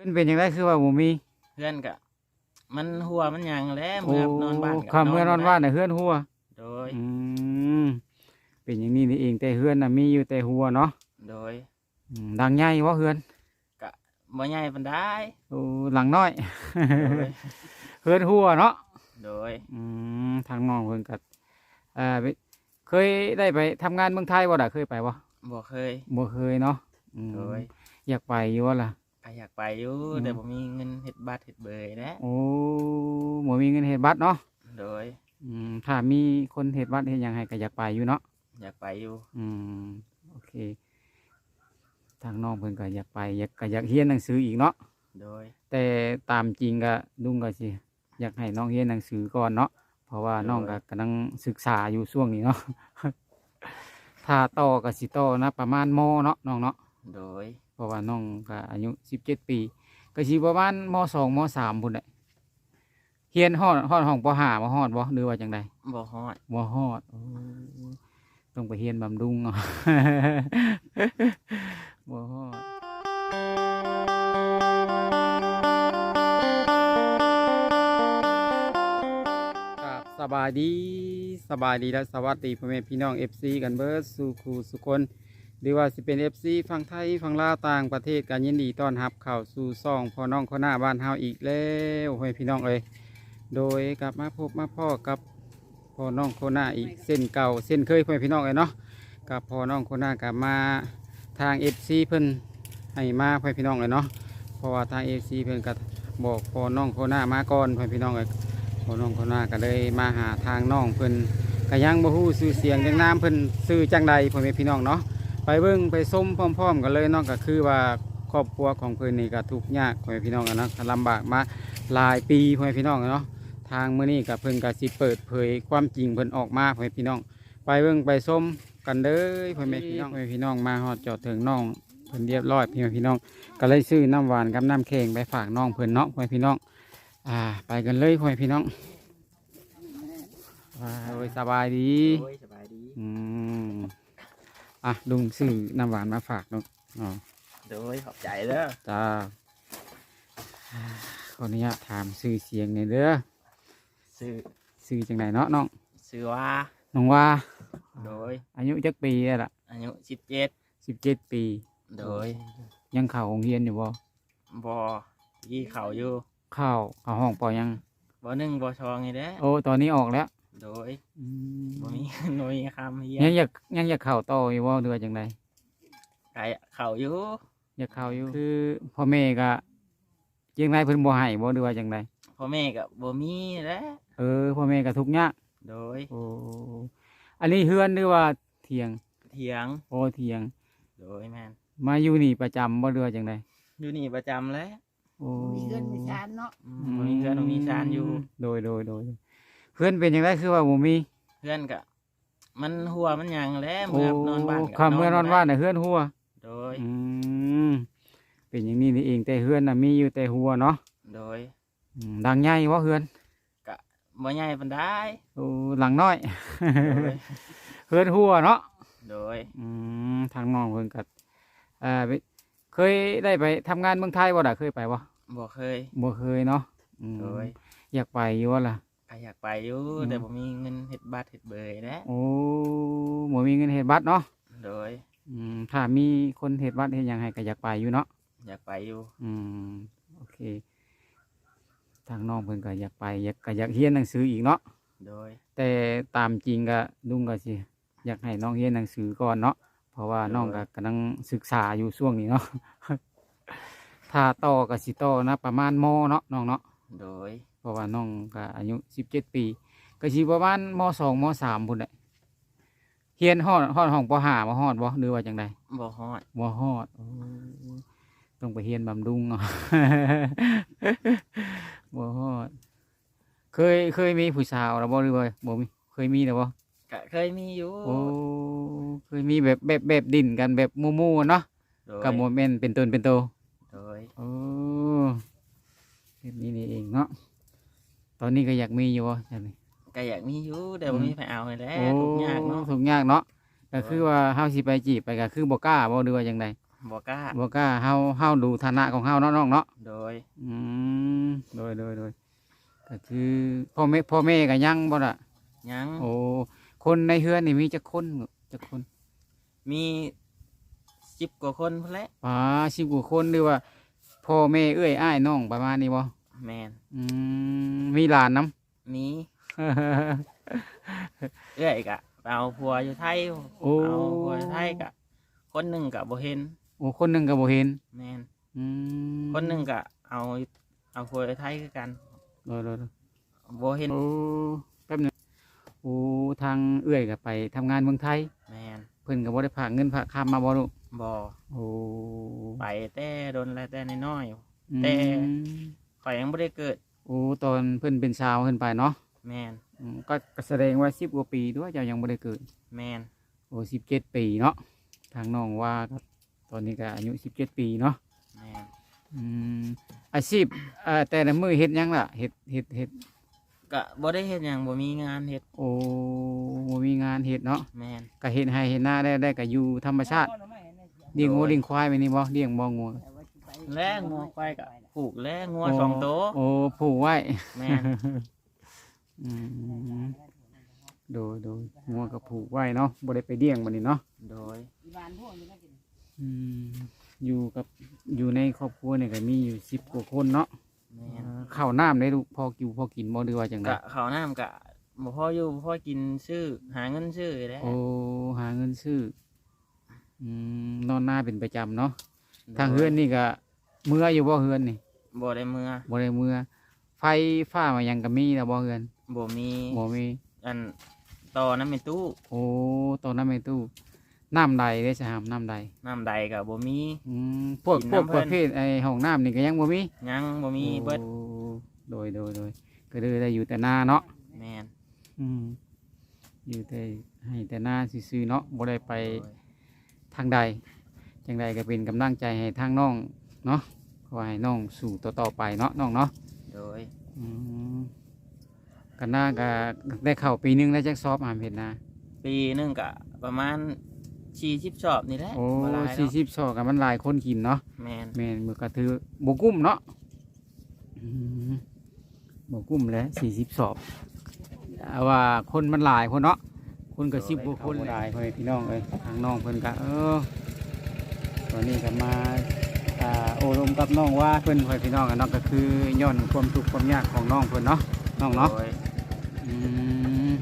เพิ่นเป็นจังไดคือว่าบ่มีเพื่อนกะ มันหัวมันหยังแล้วโอ้เมื่อนอนบ้านก็คำเมื่อนอนบ้านน่ะเฮือนหัวโดย อืมเป็นอย่างนี้นี่เองแต่เฮือนน่ะมีอยู่แต่หัวเนาะโดยอืมดังใหญ่บ่เฮือนบ่ใหญ่ปานใดโอ้หลังน้อย โดย เฮือนหัวเนาะโดยอืมทางน้องเพิ่นก็เอ่อไปเคยได้ไปทำงานเมืองไทยบ่ล่ะเคยไปบ่บ่เคยบ่เคยเนาะอืมโดยอยากไปอยู่ว่าล่ะก็ อยากไปอยู่อืม แต่บ่มีเงินเฮ็ดบัตรเฮ็ดเบยนะโอ้บ่มีเงินเฮ็ดบัตรเนาะโดยอืมถ้ามีคนเฮ็ดบัตรเฮ็ดหยังให้ก็อยากไปอยู่เนาะ อยากไปอยู่อืมโอเค ทางน้องเพิ่นก็อยากไป อยากก็อยากเรียนหนังสืออีกเนาะโดย แต่ตามจริงก็ลุงก็สิอยากให้น้องเรียนหนังสือก่อนเนาะเพราะว่าน้องก็กำลังศึกษาอยู่ช่วงนี้เนาะ ถ้าต่อก็สิต่อนะ ประมาณมเนาะน้องเนาะโดยเพ ราะว่าน้องก็อายุ17ปี ก็สิประมาณมสองมสามพุ่นแหละเรียนฮอดฮอดห้องปห้าบ่ฮอดบ่หรือว่าจังใดบ่ฮอดบ่ฮอดโอ้ต้องไปเรียนบำรุงเอาบ่ฮอดครับสบายดีสบายดีและสวัสดีพ่อแม่พี่น้อง FC กันเบิดสู่ครูสุคน หรือว่าสิเป็น FC ฝั่งไทยฝั่งลาวต่างประเทศกันยินดีต้อนรับเข้าสู่ซ่องพ่อน้องคนหน้าบ้านเฮาอีกแล้วพ่อแม่พี่น้องเอ้ยโดยกลับมาพบมาพ่อกับพ่อน้องโคน่าอีกเส้นเก่าเส้นเคยพ่อแม่พี่น้องเลยเนาะกับพ่อน้องโคน่ากลับมาทางเอฟซีเพิ่นให้มาพ่อแม่พี่น้องเลยเนาะเพราะว่าทางเอฟซีเพิ่นก็บอกพ่อน้องโคน่ามาก่อนพ่อแม่พี่น้องเลยพ่อน้องโคน่าก็เลยมาหาทางน้องเพิ่นก็ยังบ่ฮู้ชื่อเสียงจังน้ำเพิ่นซื้อจังใดพ่อแม่พี่น้องเนาะ เบิ่งไปส้มพร้อม ๆ กันเลยเนาะก็คือว่าครอบครัวของเพิ่นนี่ก็ทุกข์ยากพ่อแม่พี่น้องอะเนาะก็ลำบากมาหลายปีพ่อแม่พี่น้องอะเนาะทางมื้อนี้กับเพิ่นก็สิเปิดเผยความจริงเพิ่นออกมาพ่อแม่พี่น้อง ไปเบิ่งไปส้มกันเด้อพ่อแม่พี่น้องพ่อแม่พี่น้องมาฮอดจอดถึงน้องเพิ่นเรียบร้อยพี่แม่พี่น้องก็เลยซื้อน้ำหวานกับน้ำแข็งไปฝากน้องเพิ่นเนาะพ่อแม่พี่น้องอ่าไปกันเลยพ่อแม่พี่น้องว้าโอ้ยสบายดีโดยสบายดีอืม อะลุงซื้อน้ำหวานมาฝากเนาะอ๋อโดยขอบใจเด้อจ้าอ่าขออนุญาตถามชื่อเสียงหน่อยเด้อซื้อชื่อจังไดเนาะน้องซื้อว่าน้องว่า โดย อายุจักปีแล้วล่ะอายุ17สิบเจ็ดปี โดย ยังเข่าโรงเรียนอยู่บ่บ่ยี่เขาอยู่เข้าเข้าห้องปอยังบ่หนึ่งบ่ชองนี่แหละโอ้ตอนนี้ออกแล้ว โดยอืมบ่มีบ่มีคำเฮียยังอยากยังอยากเข่าต่ออยู่บ่หรือว่าจังไดไก่เขาอยู่อยากเข่าอยู่คือพ่อแม่ก็ยังไงเพิ่นบ่ให้บ่หรือว่าจังไดพ่อแม่ก็บ่มีแหล้วเออพ่อแม่ก็ทุกข์ยากโดยโอ้อันนี้เฮือนหรือว่าเถียงเถียงโอ้เถียงโดยแม่นมาอยู่นี่ประจำบ่หรือว่าจังไดอยู่นี่ประจำแล้วโอ้มีเงินมีชานเนาะอืมบ่มีเพื่อนบ่มีชานอยู่ โดยโดยโดยเพื่อนเป็นจังไดคือว่าบ่มีเพื่อนก็มันหัวมันหยังแล้วโอ้เมื่อนอนบ้านก็คำเมื่อนอนบ้านน่ะเฮือนหัวโดย อืมเป็นอย่างนี้นี่เองแต่เฮือนน่ะมีอยู่แต่หัวเนาะโดยอืมดังใหญ่ว่าเฮือนบ่ใหญ่ปานใดโอ้หลังน้อย โดยเฮือนหัวเนาะโดยอืมทางน้องเพิ่นกัเอ่อไปเคยได้ไปทำงานเมืองไทยบ่ล่ะเคยไปบ่บ่เคยบ่เคยเนาะอืมโดยอยากไปอยู่ว่าล่ะ ก็อยากไปอยู่อืม แต่บ่มีเงินเฮ็ดบัตรเฮ็ดเบยนะโอ้บ่มีเงินเฮ็ดบัตรเนาะโดยอืมถ้ามีคนเฮ็ดบัตรเฮ็ดหยังให้ก็อยากไปอยู่เนาะ อยากไปอยู่อืมโอเค ทางน้องเพิ่นก็อยากไป อยากก็อยากเรียนหนังสืออีกเนาะโดย แต่ตามจริงก็ลุงก็สิอยากให้น้องเรียนหนังสือก่อนเนาะเพราะว่าน้องก็กำลังศึกษาอยู่ช่วงนี้เนาะ ถ้าต่อก็สิต่อนะ ประมาณมเนาะน้องเนาะโดย เพราะว่าน้องก็อายุสิบเจ็ดปี ก็สิประมาณมสองมสามพุ่นแหละเรียนฮอดฮอดห้องปห้าบ่ฮอดบ่หรือว่าจังใดบ่ฮอดบ่ฮอดโอ้ต้องไปเรียนบำรุงเนาะบ่ฮอด เคยเคยมีผู้สาวแล้วบ่หรือว่าบ่มีเคยมีแล้วบ่ก็เคยมีอยู่โอ้เคยมีแบบแบบแบบดินกันแบบหมู่ๆเนาะโดยกับโมเมนเป็นตนเป็นโตโดยโอ้แบบนี้นี่เองเนาะ ตอนนี้ก็อยากมีอยู่บ่ใช่ไหมก็อยากมีอยู่แต่บ่อืมมีไผเอาให้แหล้วโอ้ทุกข์ยากเนาะทุกข์ยากเนาะก็คือว่าเฮาสิไปจีบไปก็คือบ่กล้าบ่หรือว่าจังไดบ่กล้า บ่กล้าเฮาเฮาดูฐานะของเฮาเนาะน้องเนาะโดย อืมโดยโดยโดยก็คือพ่อแม่พ่อแม่ก็ยังบ่ล่ะยัง โอ้คนในเฮือนนี่มีจักคนจักคนมีสิบกว่าคนพุ่นแหละป๋าสิบกว่าคนหรือว่าพ่อแม่เอ้ยอ้ายน้องประมาณนี้บ่ แมนอืมมีหลานนํมีเอื้อยกะเอาผัวอยู่ไทยโอ้ เอาผัวอยู่ไทยกะ คนหนึ่งกะบ่เห็นโอ้คนหนึงก็บ่เห็นแมนอืมคนหนึ่งกะเอาเอาผัวอยู่ไทยคือกันโดยโดยโดยบ่เห็นโอ้แป๊บหนึงโอ้ทางเอื้อยก็ไปทำงานเมืองไทย แมนเพิ่นก็บ่ได้ฝากเงินฝากคำมาบ่ลูกบ่โอ้ไปแต่โดนแล้วแต่น้อย อืมแต่ๆ ข่อยยังบ่ได้เกิด โอ้ตอนเพิ่นเป็นสาวเพิ่นไปเนาะแมนอืมก็ก็แสดงว่า10กว่าปีด้วยเจ้ายังบ่ได้เกิด แมนโอ้17ปีเนาะทางน้องว่าก็ตอนนี้ก็อายุ17ปีเนาะแมนอืมอาชีพเอ่อแต่ละมื้อเฮ็ดหยังล่ะเฮ็ดเฮ็ดเฮ็ดกะบ่ได้เฮ็ดหยังบ่มีงานเฮ็ดโอ้บ่มีงานเฮ็ดเนาะแมนก็เฮ็ดให้เฮ็ดหน้าได้ได้ก็อยู่ธรรมชาติเลี้ยงงูเลี้ยงควายไปนี่บ่เลี้ยงบ่งู และงัวควายกะผูกและงัวสองโตวโอ้ผูกไว้แมนอืมโดยโดยงัวก็ผูกไว้เนาะบ่ได้ไปเลี้ยงบัดนี้เนาะโดยอืมอยู่กับอยู่ในครอบครัวเนี่ยก็มีอยู่10กว่าคนเนาะแมนเอ่อข้าวน้ำได้ลูกพอกิวพอกินบ่หรือว่าจังไดกะข้าวน้ำกะบ่พออยู่บ่พอกินซื้อหาเงินซื้อแหล้วโอ้หาเงินซื้ออืมนอนหน้าเป็นประจำเนาะทางเฮือนนี่ก็ เมื่ออยู่บ่เฮือนนี่บ่ได้เมื่อบ่ได้เมื่อไฟฟ้ามายังก็มีแล้วบ่เฮือนบ่มีบ่มีอันต่อน้ำเป็นตู้ โอ้ตอนนั้นไม่ตู้น้ำใดได้สหามน้ำใดน้ำใดกะบ่มีอืมพวกกินพวกน้ำเพิ่ปนระเภทไอห้องน้ำนี่ก็ยังบ่มียังบ่มีเบิดโอ้โดยโดยโดยก็เลยได้อยู่แต่หน้าเนาะแมนอืมอยู่แต่ให้แต่หน้าซื่อๆเนาะบ่ได้ไปโดยทางใดจังใดก็เป็นกำลังใจให้ทางน้อง เนาะขอให้น้องสู่ต่อต่อไปเนาะน้องเนาะโดยอืมกันหน้าก็ได้เข้าปีหนึงได้จักสอบอามเห็นนะ ปีหนึงกะประมาณ40ชอบนี่แหละโอ้บ่หลายสี่เนาะสิบสอบกับมันหลายคนกินเนาะ แมนแม่นมือกระถือบกุ้มเนาะอืมบกุ้มแหล้วสี่สิบสอบแต่ว่าคนมันหลายคนเนาะ คนก็สิบกว่าคนหลายเพื่อนพี่น้องเลยทางน้องเพิ่นก็เออตอนนี้ก็มาอ่า โอรมกับน้องว่าเพิ่นเพื่อนพี่น้องกันเนาะก็คือย้อนความทุกข์ความยากของน้องเพิ่นเนาะน้องเนาะโดยอืม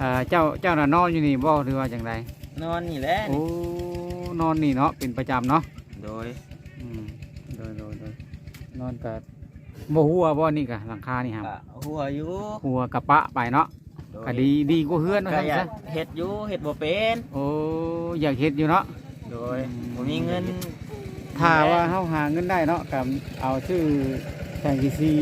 อ่าเจ้าเจ้าน่ะนอนอยู่นี่บ่หรือว่าจังไดนอนนี่แหละโอ้นอนนี่เนาะเป็นประจำเนาะโดยอืมโดยโดยโดยนอนกับโมหัวบ่นี่กะหลังคานี่ครับกะหัวอยู่หัวกะปะไปเนาะโดยก็ดีดีกว่าเฮือนก็เนาะอยาซะกเฮ็ดอยู่เฮ็ดบ่เป็นโอ้อยากเฮ็ดอยู่เนาะโดยบ่มีเงิน ถ้าว่าเฮาหาเงินได้เนาะกับเอาชื่อแทงกีซี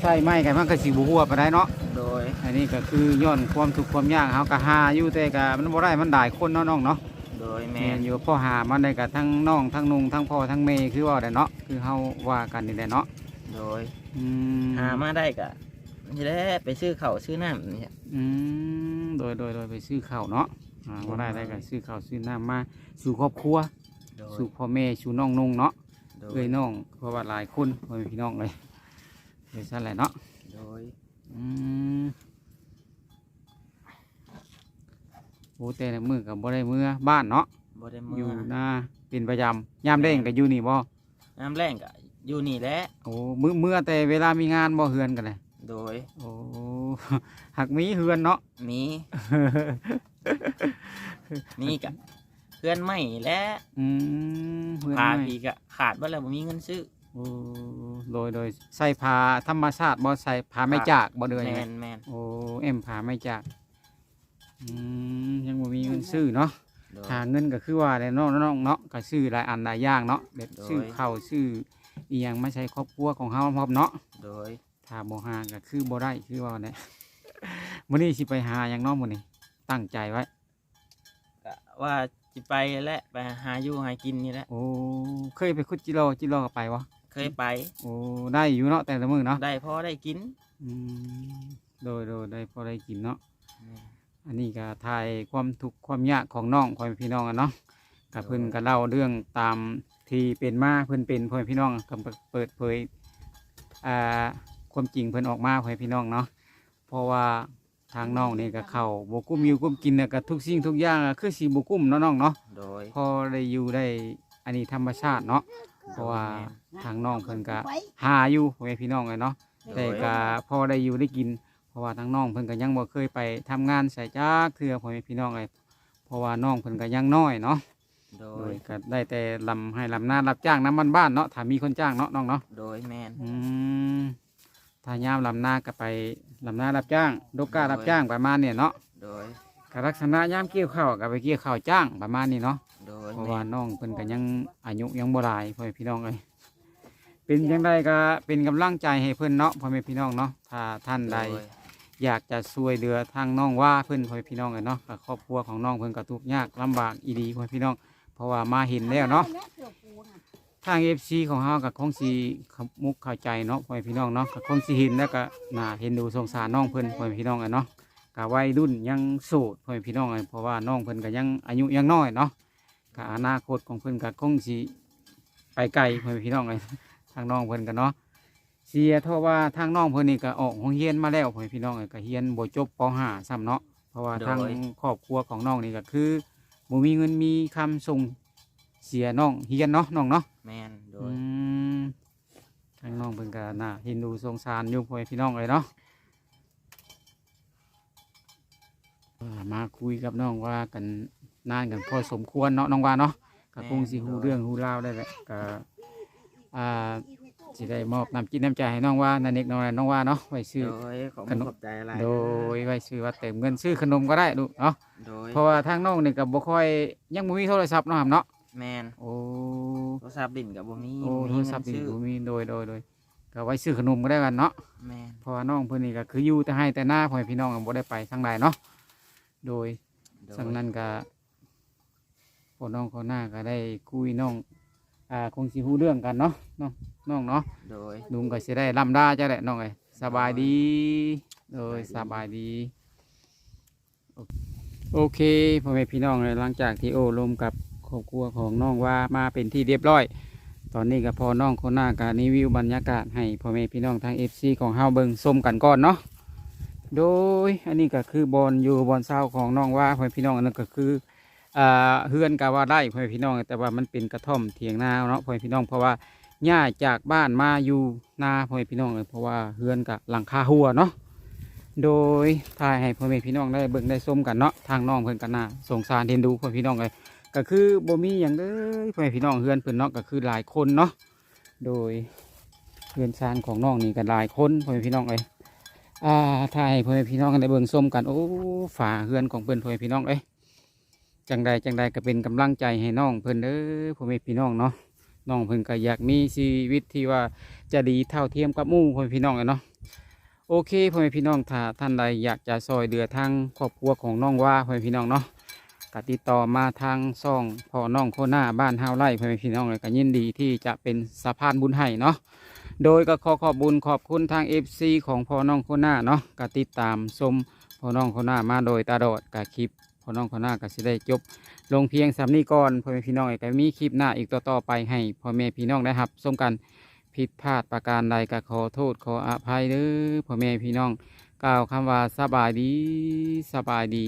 ใส่ไม้กันมันก็สิบ่หัวไปได้เนาะ โดย อันนี้ก็คือย้อนความทุกข์ความยากเฮาก็หาอยู่แต่ก็มันบ่ได้มันหลายคนเนาะน้องเนาะโดยแมแม่นนอยู่พ่อหามันได้ก็ทั้งน้องทั้งนุงทั้งพ่อทั้งแม่คือว่าได้เนาะคือเฮาว่ากันนี่แหละเนาะโดยอืมหามาได้กะนี่แหละไปซื้อข้าวซื้อน้ำนี่อืมโดยโดยโดยไปซื้อข้าวเนาะอ่าว่าได้ได้ก็ซื้อข้าวซื้อน้ำมาสู่ครอบครัว โดยสู่พ่อแม่สู่น้องนุ่งเนาะโดเอ้ยยน้องเพราะว่าหลายคนพ่อแม่พี่น้องเลยเลยสั่นแหละเนาะโดยอืมโอ้แต่ละมือกับบ่ได้มือบ้านเนาะบ่ได้อเมื่ยู่อหน้าเป็นประจำยามเด้งก็อยู่นี่บ่น้ำแรงกะอยู่นี่แหละโอ้มือเมื่อแต่เวลามีงานบ่เฮือนกันเลยโดยโอ้ หักมีเฮือนเนาะ มี มีกะเพื่อนไม่และอืมเฮือนพาไม่พีกะขาดบ่แล้วบ่มีเงินซื้อโอ้โดยโดยใส่ผ้าธรรมชาติบ่ใส่ผ้าไม่จากบ่เดือยแมนแมนโอ้เอ็มผ้าไม่จากอืมยังบ่มีเงินซื้อเนาะโดย หาเงินก็คือว่าได้เนาะน้องๆเนาะก็ซื้อหลายอันหลายอย่างเนาะแบบโดย ซื้อข้าวซื้ออีหยังมาใช้ครอบครัวของเฮาพร้อมเนาะ โดยถ้าบ่หาก็คือบ่ได้คือว่าเนี่ย มื้อนี้สิไปหาหยังเนาะมื้อนี้ตั้งใจไว้ กะว่า สิไปและไปหาอยู่หากินนี่แหละโอ้เคยไปขุดจิโรจิโร่ก็ไปวะเคยไป โอ้ได้อยู่เนาะแต่ละมื้อเนาะได้พอได้กินอืมโดยโดยได้พอได้กินเนาะแม่นอันนี้ก็ทายความทุกข์ความยากของน้องของพี่น้องอะเนาะกับเพิ่นก็เล่าเรื่องตามที่เป็นมาเพิ่นเป็นพ่อแม่พี่น้องก็เปิดเผยอ่าความจริงเพิ่นออกมาพ่อแม่พี่น้องเนาะเพราะว่า ทางน้องนี่ก็เข้าบ่กุ้มอยู่กุ้มกินน่ะก็ทุกสิ่งทุกอย่างอะคือสิบ่กุ้มเนาะน้องเนาะโดยพอได้อยู่ได้อันนี้ธรรมชาติเนาะเพราะว่าทางน้องเพิ่นก็หาอยู่พ่อแม่พี่น้องเลยเนาะแต่ก็พอได้อยู่ได้กิน เพราะว่าทั้งน้องเพิ่นก็ยังบ่เคยไปทำงานใส่จักเทื่อพ่อแม่พี่น้องเลยเพราะว่าน้องเพิ่นก็ยังน้อยเนาะโดโดยยก็ได้แต่ลำให้ลำหน้ารับจ้างน้ำมันบ้านเนาะถ้ามีคนจ้างเนาะน้องเนาะ โดยแมนอืมถ้ายามลำหน้าก็ไป ลำหน้ารับจ้างดกการับจ้างประมาณเนี่ยเนาะโดยก็ลักษณะยามเกี่ยวข้าวก็ไปเกี่ยวข้าวจ้างประมาณนี้เนาะโดยเพราะแมว่านน้องเพิ่นก็ยังอายุยังบ่หลายพ่อแม่พี่น้องเลยเป็นจังไดก็เป็นกำลังใจให้เพิ่นเนาะพ่อแม่พี่น้องเนาะถ้าท่านใดโดยอยากจะช่วยเหลือทางน้องว่าเพื่อนพ่อแม่พี่น้องเลยเนาะกับครอบครัวของน้องเพื่อนก็ทุกข์ยากลำบากอีดีพ่อแม่พี่น้อง เพราะว่ามาเห็นแล้วเนาะ ทางเอฟซีของเฮากับคงสีมุกเข้าใจเนาะพ่อแม่พี่น้องเนาะกับคงสีเห็นแล้วก็น่าเห็นดูสงสารน้องเพื่อนพ่อแม่พี่น้องเลยเนาะกับวัยรุ่นยังโสดพ่อแม่พี่น้องเลยเพราะว่าน้องเพื่อนก็ยังอายุยังน้อยเนาะกับอนาคตของเพื่อนก็คงสีไปไกลพ่อแม่พี่น้องเลยทางน้องเพื่อนกันเนาะเสียเท่าว่าทางน้องเพิ่นนี่ก็ออกโรงเรียนมาแล้วพ่อแม่พี่น้องเอ้ยก็เรียนบ่จบป .5 ซ้ำเนาะเพราะว่าทางครอบครัวของน้องนี่ก็คือบ่มีเงินมีคำส่ง เสียน้องเรียนเนาะน้องเนาะแมนโดอืยมทางน้องเพิ่นก็น่าเห็นดูสงสารอยู่พ่อแม่พี่น้องเลยเนาะอ่ามาคุยกับน้องว่ากันนานกันพอสมควรเนาะน้องว่าเนาะก็คงสิฮู้เรื่องฮู้ราวได้แหละก็อ่าสิได้มอบน้ำจิตน้ำใจให้น้องว่านันเอกน้องว่าน้องว่าเนาะไว้ซื้อ โดยขอบขคุณนมขอบใจอะไรโดยไว้ซื้อว่าเติมเงินซื้อขนมก็ได้ลูกเนาะ โดยเพราะว่าทางน้องนี่ก็บ่ค่อยยังบ่มีโทรศัพท์เนาะครับเนาะ แมนโอ้โทรศัพท์ดินกับบ่มีโอ้บ่โทมีรศัพท์นี่เงินซื้อบ่มีโดยโดยโดยก็ไว้ซื้อขนมก็ได้กันเนาะแมนเพราะว่าน้องเพิ่นนี่ก็คืออยู่แต่ให้แต่หน้าพ่อแม่พี่น้องก็บ่ได้ไปทางใดเนาะโดยโดยสังนั้นก็พ่อน้องเขาหน้าก็ได้คุยน้องอ่าคงสิฮู้เรื่องกันเนาะน้องน้องเนาะโดยลุงก็สิได้ลำดาจ้ะแหละน้องเอ้ยสบายดีโดยสบายดีโอเคพ่อแม่พี่น้องเลยหลังจากที่โอ้ลมกับค รอบครัวของน้องว่ามาเป็นที่เรียบร้อย ตอนนี้ก็พอน้องคนหน้าการรีวิวบรรยากาศให้พ่อแม่พี่น้องทางเอฟซีของเฮาเบิงชมกันก่อนเนาะโดยอันนี้ก็คือบอลอยู่บอลเศร้าของน้องว่าพ่อแม่พี่น้องอันนั้นก็คืออ่าเฮือนกาว่าได้พ่อแม่พี่น้อง แต่ว่ามันเป็นกระท่อมเถียงนาเนาะพ่อแม่พี่น้องเพราะว่าย้ายจากบ้านมาอยู่นาพ่อแม่พี่น้องเลยเพราะว่าเฮือนกับหลังคาหัวเนาะโดยถ่ายให้พ่อแม่พี่น้องได้เบิ่งได้ชมกันเนาะทางน้องเพิ่อนกันนาสงสารเห็นดูพ่อแม่พี่น้องเลย ก็คือบ่มีอย่างเลยพ่อแม่พี่น้องเฮือนเพิ่อนเนาะก็คือหลายคนเนาะโดยเฮือนซานของน้องนี่ก็หลายคนพ่อแม่พี่น้องเลยอ่าถ่ายพ่อแม่พี่น้องได้เบิ่งชมกันโอ้ฝาเฮือนของเพิ่อนพ่อแม่พี่น้องเอ้ยจังใดจังใดก็เป็นกำลังใจให้น้องเพิ่อนเด้อพ่อแม่พี่น้องเนาะน้องเพิ่อนก็อยากมีชีวิตที่ว่าจะดีเท่าเทียมกับมู่พ่อแม่พี่น้องอะเนาะโอเคพ่อแม่พี่น้องถ้าท่านใดอยากจะซอยเดือทางครอบครัวของน้องว่าพ่อแม่พี่น้องเนาะ ก็ติดต่อมาทางซ่องพ่อน้องโคหน้าบ้านฮาวไร่พ่อแม่พี่น้องเลยก็ยินดีที่จะเป็นสะพานบุญให้เนาะโดยก็ขอขอบบุญขอบคุณทาง FC ของพ่อน้องโคหน้าเนาะก็ติดตามชมพ่อน้องโคหน้ามาโดยตลอดกับคลิปพ่อน้องโคหน้าก็สิได้จบ ลงเพียงสำนี้ก่อนพ่อแม่พี่น้องเอกมีคลิปหน้าอีกต่อๆไปให้พ่อแม่พี่น้องได้รับชมกันผิดพลาดประการใดก็ขอโทษขออภัยเด้อพ่อแม่พี่น้องกล่าวคำว่าสบายดีสบายดี